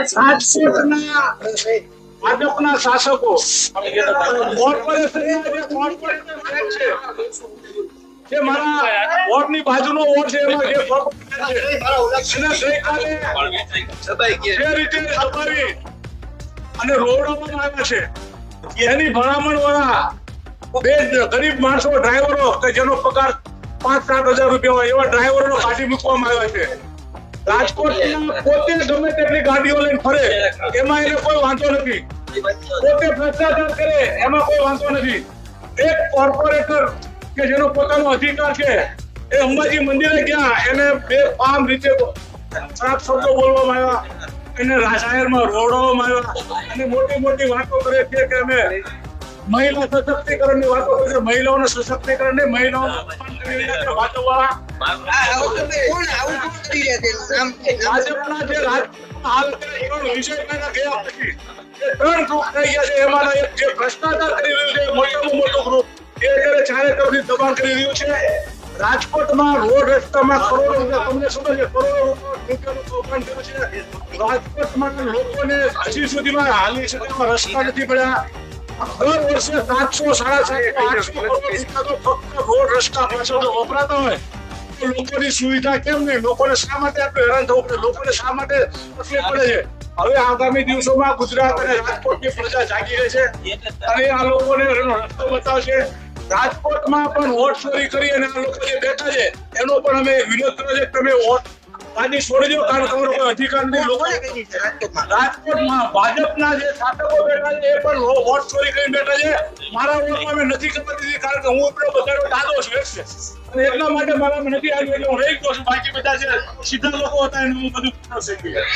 રાજકોટના ભાજપના શાસકો જે છે અને એની ભલામણ વાળા બે ગરીબ માણસો, ડ્રાઈવરો, કે જેનો પગાર પાંચ સાત હજાર રૂપિયા હોય એવા ડ્રાઈવરો કાઢી મૂકવામાં આવ્યા છે. રાજકોટના પોતે ગમે તેટલી ગાડીઓ લઈને ફરે, એમાં એને કોઈ વાંધો નથી. પોતે ભ્રષ્ટાચાર કરે, એમાં કોઈ વાંધો નથી. એક કોર્પોરેટર કે જેનો પોતાનો અધિકાર છે, એ અંબાજી મંદિરે ગયા, એને બે પામ રીતે ખરાબ શબ્દો બોલવામાં આવ્યા. એને રાજાયરમાં રોડવામાં આવ્યા. અને મોટી મોટી વાતો કરે છે કે અમે મહિલા સશક્તિકરણની વાતો કરે છે. મહિલાઓના સશક્તિકરણ ને છે? રાજકોટમાં રોડ રસ્તામાં કરોડો રૂપિયા તમને શું છે કરોડો રૂપિયાનું છે. રાજકોટમાં લોકોને હજી સુધીમાં હાલી સુધીમાં રસ્તા નથી પડ્યા. દર વર્ષે સાતસો સાડા સાતસો આઠસો કરોડ રૂપિયા તો ફક્ત રોડ રસ્તા પાછળ વપરાતા હોય લોકોની સુવિધા કેમ નહીં? લોકોને શા માટે આટલું હેરાન થવું પડે? લોકોને શા માટે તકલીફ પડે છે? હવે આગામી દિવસોમાં ગુજરાત અને રાજકોટની પ્રજા જાગી રહી છે. અને આ લોકોને રસ્તો બતાવશે. રાજકોટમાં પણ વોટ ચોરી કરી અને આ લોકો જે બેઠા છે એનો પણ અમે વિરોધ કર્યો છે. તમે વોટ ગાડી છોડી દો કારણ તમારો કોઈ અધિકાર નહીં. લોકો કરી રાજકોટમાં? ભાજપના જે શાસકો બેઠા છે એ પણ વોટ ચોરી કરીને બેઠા છે. મારા વોટમાં મેં નથી ખબર દીધી કારણ કે હું એટલો બધાનો દાદો છું એટલે. અને એટલા માટે મારા નથી આવ્યું એટલે હું રહી ગયો છું. બાકી બધા છે સીધા લોકો હતા એને હું બધું પૂર્ણ થઈ ગયું